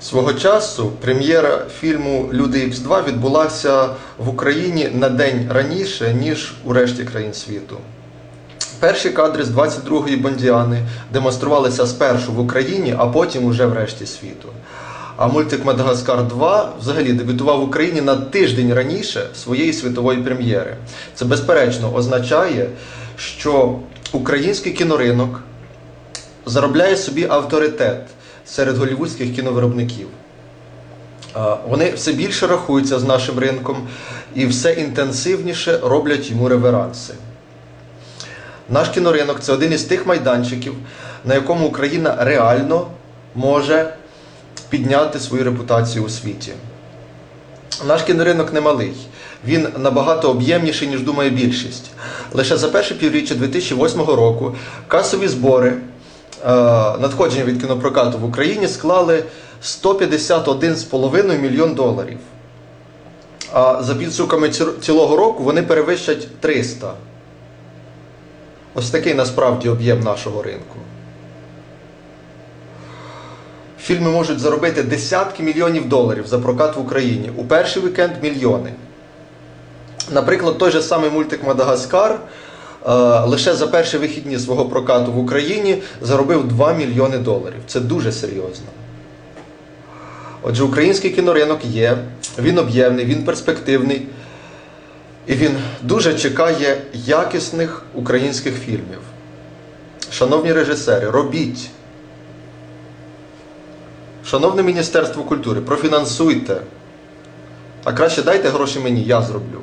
Свого часу прем'єра фільму Люди Ікс 2 відбулася в Україні на день раніше, ніж у решті країн світу. Перші кадри з 22-ї Бондіани демонструвалися спершу в Україні, а потім уже в решті світу. А мультик Мадагаскар 2 взагалі дебютував в Україні на тиждень раніше своєї світової прем'єри. Це безперечно означає, що український кіноринок заробляє собі авторитет серед голівудських кіновиробників. Вони все більше рахуються з нашим ринком і все інтенсивніше роблять йому реверанси. Наш кіноринок це один із тих майданчиків, на якому Україна реально може підняти свою репутацію у світі. Наш кіноринок не малий. Він набагато об'ємніший, ніж думає більшість. Лише за перше півріччя 2008 року касові збори надходження від кінопрокату в Україні склали 151,5 мільйон доларів. А за підсумками цілого року вони перевищать 300. Ось такий насправді об'єм нашого ринку. Фільми можуть заробити десятки мільйонів доларів за прокат в Україні. У перший вікенд мільйони. Наприклад, той же самий мультик Мадагаскар е, лише за перші вихідні свого прокату в Україні заробив 2 мільйони доларів. Це дуже серйозно. Отже, український кіноринок є, він об'ємний, він перспективний. І він дуже чекає якісних українських фільмів. Шановні режисери, робіть. Шановне Міністерство культури, профінансуйте. А краще дайте гроші мені, я зроблю.